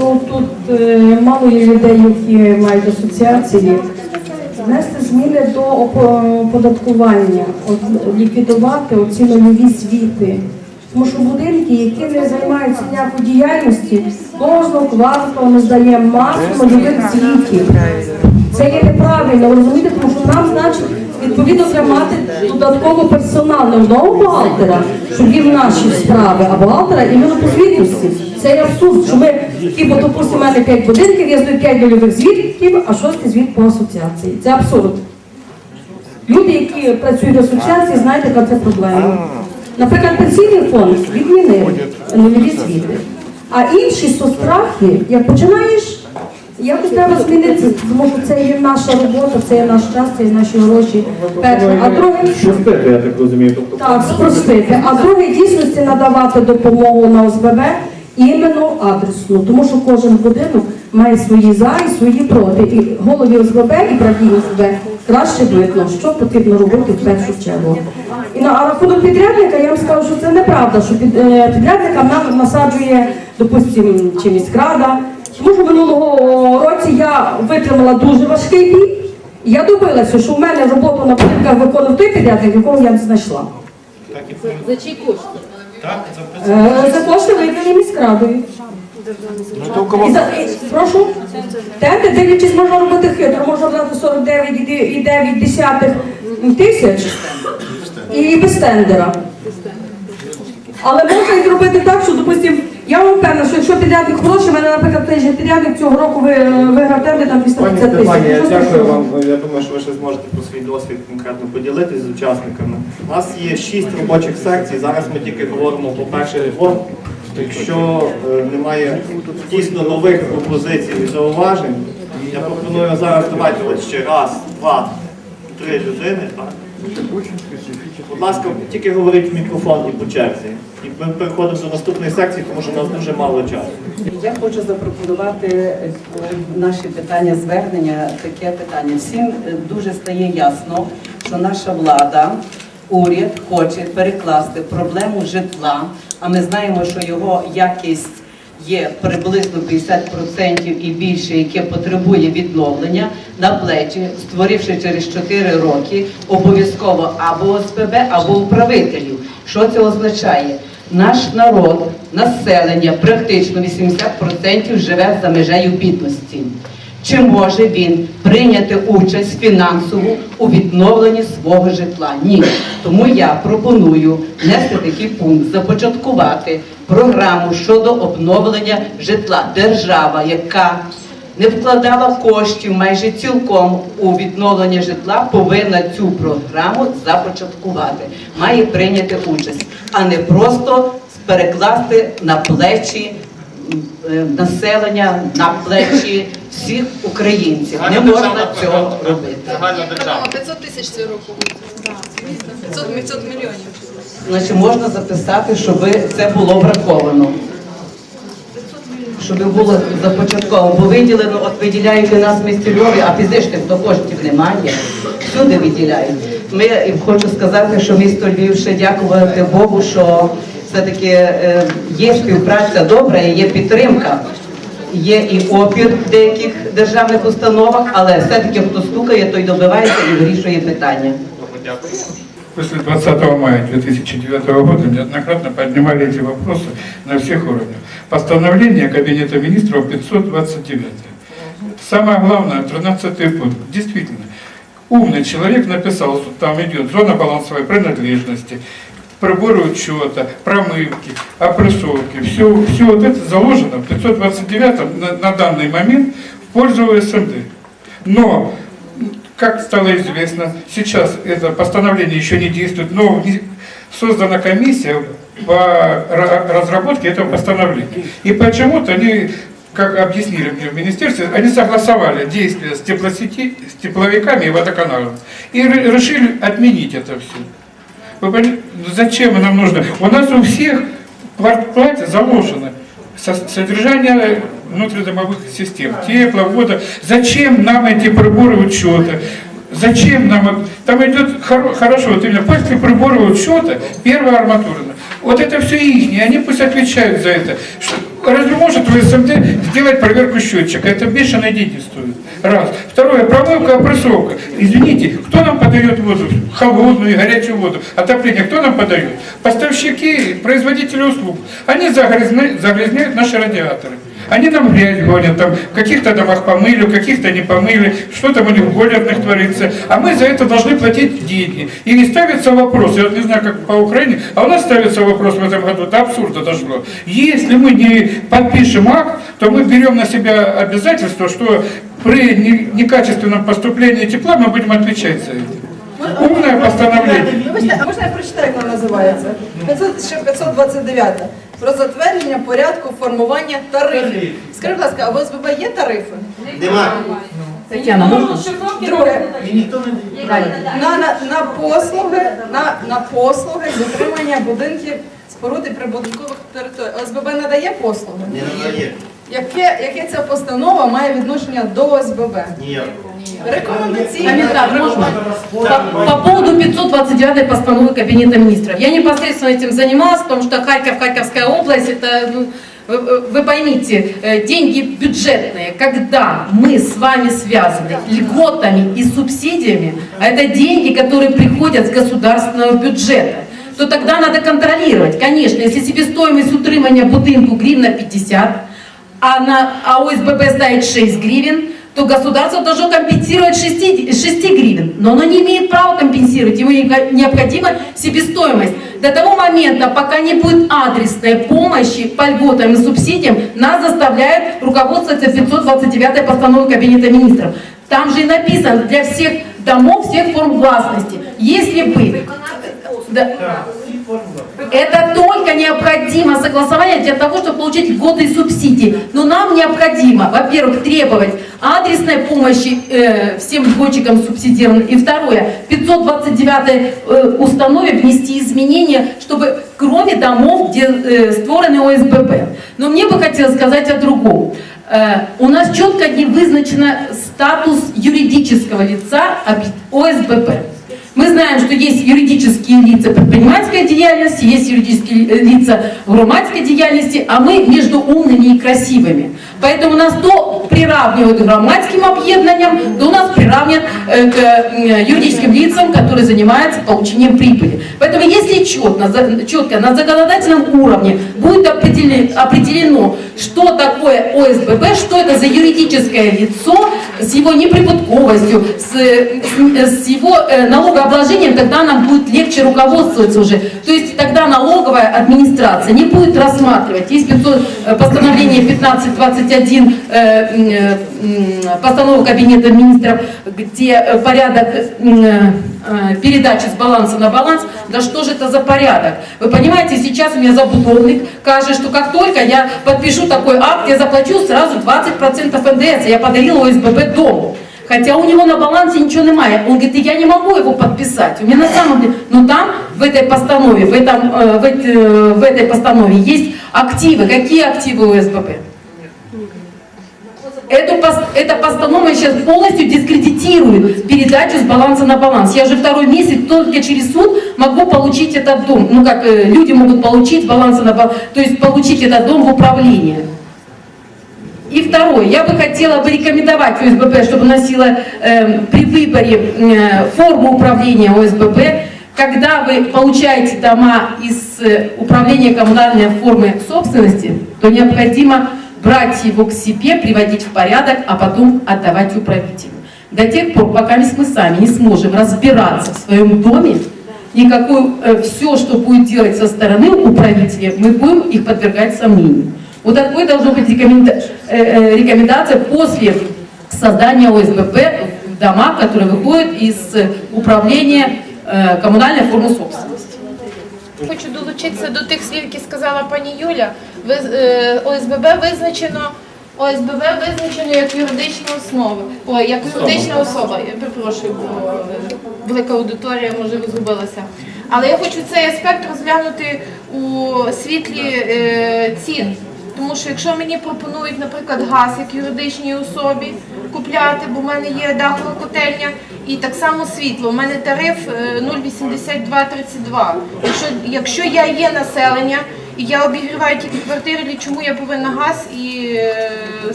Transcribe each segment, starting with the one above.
ну тут е, мало є людей, які мають асоціації. Внести зміни до оподаткування, ліквідувати оці нульові звіти. Тому що будинки, які не займаються ніякою діяльністю, кожного кварталу ми здаємо масу нульових звітів. Це є неправильно, ви розумієте, тому що нам, значить, відповідно мати додатково персонал, не одного бухгалтера, щоб вів наші справи, а бухгалтера іменно по звітності. Це є абсурд, що ми, типу, допустимо, у мене 5 будинків, я здаю 5 нульових звітів, а шостий звіт по асоціації. Це абсурд. Люди, які працюють в асоціації, знають, яка це проблема. Наприклад, пенсійний фонд відмінив нульові звіти. А інші соцстрахи, як починаєш, якось треба змінити, тому що це є наша робота, це є наш час, це є наші гроші. Перше. А друге, Шостити, я так розумію. Тобто так, спростити. А друге дійсності надавати допомогу на ОСББ іменно адресну, тому що кожен будинок має свої за і свої проти. І голові ОСББ і правді ОСББ краще видно, що потрібно робити в першу чергу. І на рахунок підрядника я вам скажу, що це неправда, що під, е, підрядника нам насаджує, допустимо, чи міськрада. Тому що минулого році я витримала дуже важкий бій. Я добилася, що в мене роботу на будинках виконував той підрядник, якого я не знайшла. За чий кошт? Так, записано. Е, За кошти виділені міськрадою. І за, і, прошу, тенди, дивлячись, можна робити хитро, можна брати 49,9 десятих тисяч і без тендера. Але можна і зробити так, що, допустим, я вам певна, що якщо підрядник хороший, в мене, наприклад, той же підрядник цього року ви- виграв тендер там Пані 250 тисяч. Стефанія, Що дякую страшного? вам. Я думаю, що ви ще зможете про свій досвід конкретно поділитись з учасниками. У нас є шість робочих секцій. Зараз ми тільки говоримо про перший реформ. Якщо е, немає дійсно нових пропозицій і зауважень, я пропоную зараз давайте от ще раз, два, три людини. Так? Будь ласка, тільки говоріть в мікрофон і по черзі. І ми переходимо до наступної секції, тому що у нас дуже мало часу. Я хочу запропонувати е, наші питання звернення. Таке питання. Всім е, дуже стає ясно, що наша влада, уряд хоче перекласти проблему житла. А ми знаємо, що його якість є приблизно 50% і більше, яке потребує відновлення на плечі, створивши через 4 роки обов'язково або ОСПБ, або управителів. Що це означає? Наш народ, населення, практично 80% живе за межею бідності. Чи може він прийняти участь фінансову у відновленні свого житла? Ні. Тому я пропоную внести такий пункт, започаткувати програму щодо обновлення житла. Держава, яка не вкладала коштів майже цілком у відновлення житла, повинна цю програму започаткувати, має прийняти участь, а не просто перекласти на плечі е, населення, на плечі всіх українців. Не можна цього робити. Загальна 500 тисяч цього року. 500, 500 мільйонів. Значить, можна записати, щоб це було враховано. Щоб було започатково, бо виділено, от виділяють у нас місті а фізичних то коштів немає. Всюди виділяють. Ми хочу сказати, що місто Львів ще дякувати Богу, що все-таки е, є співпраця добра, є підтримка. Є і опір в деяких державних установах, але все-таки хто стукає, той добивається і вирішує питання. Дякую. После 20 мая 2009 года неоднократно поднимали эти вопросы на всех уровнях. Постановление Кабинета министров 529. Самое главное, 13 пункт. Действительно, умный человек написал, что там идет зона балансовой принадлежности, приборы учета, промывки, опрессовки. Все, все вот это заложено в 529 на, на данный момент в пользу СМД. Но как стало известно, сейчас это постановление еще не действует, но создана комиссия по ра- разработке этого постановления. И почему-то они, как объяснили мне в министерстве, они согласовали действия с теплосети, с тепловиками и водоканалом. И ре- решили отменить это все. Вы пони- ну Зачем нам нужно? У нас у всех в квартплате заложено содержание внутридомовых систем, тепла, вода. Зачем нам эти приборы учета? Зачем нам? это? Там идет хоро- хорошо, вот именно после прибора учета, первая арматура. Вот это все их, они пусть отвечают за это. Что Разве может в СМД сделать проверку счетчика? Это бешеные деньги стоит. Раз. Второе, промывка, опрессовка. Извините, кто нам подает воду? Холодную и горячую воду. Отопление кто нам подает? Поставщики, производители услуг. Они загрязняют, загрязняют наши радиаторы. Они нам грязь гонят, там, в каких-то домах помыли, в каких-то не помыли, что там у них в бойлерных творится. А мы за это должны платить деньги. И не ставится вопрос, я вот не знаю, как по Украине, а у нас ставится вопрос в этом году, до абсурда дошло. Если мы не подпишем акт, то мы берем на себя обязательство, что при не- некачественном поступлении тепла мы будем отвечать за это. Умное постановление. А можна я прочитаю? 500, ще 529. Про затвердження порядку формування тарифів. Скажіть, будь ласка, а в ОСББ є тарифи? Немає. Тетяна, можна? Друге, на, на, на послуги, на, на послуги з утримання будинків, споруд і прибудинкових територій. ОСББ надає послуги? Не надає. Яке, яке ця постанова має відношення до ОСББ? Ніяк. Рекомендаційна. Комментарий, можно? По, по поводу 529 постановы Кабинета министров. Я непосредственно этим занималась, потому что Харьков, Харьковская область, это, ну, вы, вы поймите, э, деньги бюджетные, когда мы с вами связаны льготами и субсидиями, а это деньги, которые приходят с государственного бюджета, то тогда надо контролировать. Конечно, если себестоимость утримания будинку гривна 50, а, на, а ОСББ ставит 6 гривен, то государство должно компенсировать 6, 6 гривен. Но оно не имеет права компенсировать, ему не- необходима себестоимость. До того момента, пока не будет адресной помощи по льготам и субсидиям, нас заставляет руководствоваться 529 постановой Кабинета министров. Там же и написано для всех домов, всех форм властности. Если бы... Да. Это необходимо согласование для того, чтобы получить льготы и субсидии. Но нам необходимо, во-первых, требовать адресной помощи э, всем льготчикам субсидированным. И второе, в 529 э, установе внести изменения, чтобы кроме домов, где э, створены ОСББ. Но мне бы хотелось сказать о другом. Э, У нас четко не вызначен статус юридического лица ОСББ. Мы знаем, что есть юридические лица предпринимательской деятельности, есть юридические э, лица громадской деятельности, а мы между умными и красивыми. Поэтому нас то приравнивают к громадским объединениям, то нас приравнят э, к э, юридическим лицам, которые занимаются получением прибыли. Поэтому если четко, четко на законодательном уровне будет определено, что такое ОСББ, что это за юридическое лицо с его неприбытковостью, с, с его э, налогообложением, тогда нам будет легче руководствоваться уже. То есть тогда налоговая администрация не будет рассматривать, есть постановление 1520 31 э, э, постанова Кабинета министров, где э, порядок передачи с баланса на баланс, да что же это за порядок? Вы понимаете, сейчас у меня забудовник кажется, что как только я подпишу такой акт, я заплачу сразу 20% НДС, я подарил ОСББ дому. Хотя у него на балансе ничего немає. Он говорит, я не могу его подписать. У меня на самом деле, но там в этой постанове, в, этом, в, этой, в этой постанове есть активы. Какие активы у СББ? Эту, эта постанова сейчас полностью дискредитирует передачу с баланса на баланс. Я уже второй месяц только через суд могу получить этот дом. Ну как э, люди могут получить баланса на баланс, то есть получить этот дом в управление. И второе, я бы хотела бы рекомендовать ОСББ, чтобы носила э, при выборе э, форму управления ОСББ, когда вы получаете дома из э, управления коммунальной формы собственности, то необходимо брать его к себе, приводить в порядок, а потом отдавать управителю. До тех пор, пока мы сами не сможем разбираться в своем доме, никакое все, что будет делать со стороны управителя, мы будем их подвергать сомнению. Вот такой должна быть рекоменда- э, э, рекомендация после создания ОСББ в дома, которые выходят из э, управления э, коммунальной формы собственности. Хочу долучитися до тих слів, які сказала пані Юля. Е, ОСББ визначено. ОСББ визначено як юридична основа, ой, як юридична особа. Я перепрошую, бо е, велика аудиторія можливо згубилася. Але я хочу цей аспект розглянути у світлі е, цін. Тому що якщо мені пропонують, наприклад, газ як юридичній особі купляти, бо в мене є дахова котельня, і так само світло. У мене тариф е, 0,8232. Якщо, якщо я є населення і я обігріваю тільки квартири, чому я повинна газ і е,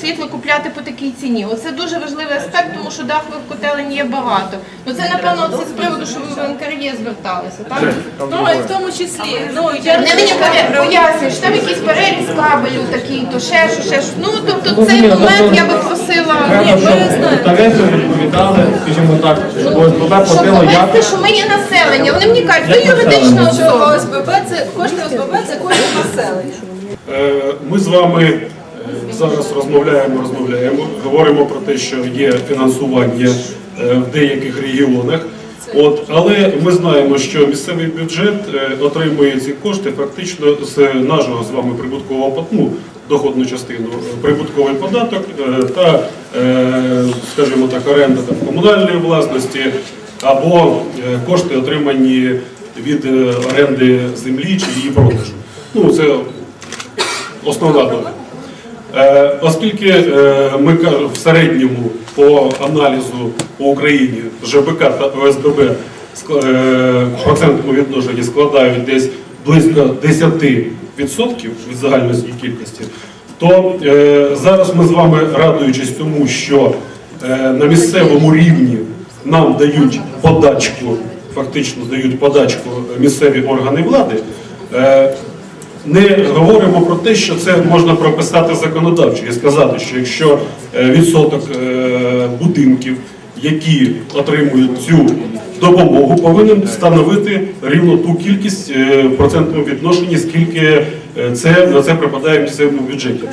світло купляти по такій ціні. Оце дуже важливий аспект, тому що дахових котелень є багато. Ну це напевно це з приводу, що ви в НКРЄ зверталися, так? Ну, і в тому числі. Ну, я Не мені поя- пояснюєш, там якийсь переріз кабелю такий, то ще що, ще що. Ну тобто цей момент я би просила. Треба, щоб тарифи відповідали, скажімо так, щоб ОСББ платило як що ми є населення. Вони мені кажуть, ви юридична особа. ОСББ це кошти ОСББ це кошти населення. Е, Ми з вами е, зараз розмовляємо, розмовляємо, говоримо про те, що є фінансування е, в деяких регіонах. От, але ми знаємо, що місцевий бюджет отримує ці кошти фактично з нашого з вами прибуткового ну, доходну частину, прибутковий податок та, скажімо так, оренда там, комунальної власності або е, кошти отримані від е, оренди землі чи її продажу. Ну, це основна доля. Е, Оскільки ми в середньому по аналізу по Україні ЖБК та ОСББ в процентному відношенні складають десь близько 10% від загальної кількості, то зараз ми з вами радуючись тому, що на місцевому рівні нам дають подачку, фактично дають подачку місцеві органи влади. е, не говоримо про те, що це можна прописати законодавчо і сказати, що якщо е, відсоток е, будинків, які отримують цю допомогу, повинен становити рівно ту кількість в процентному відношенні, скільки це на це припадає місцевому бюджеті.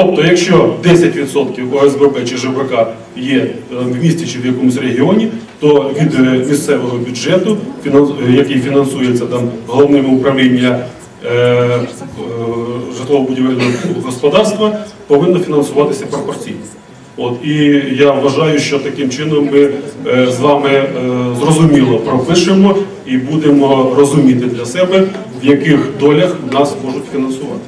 Тобто, якщо 10% ОСББ чи ЖБК є е, в місті чи в якомусь регіоні, то від е, місцевого бюджету, е, який фінансується там головним управління житлово-будівельного господарства, повинно фінансуватися пропорційно. От і я вважаю, що таким чином ми е, з вами е, зрозуміло пропишемо і будемо розуміти для себе, в яких долях нас можуть фінансувати.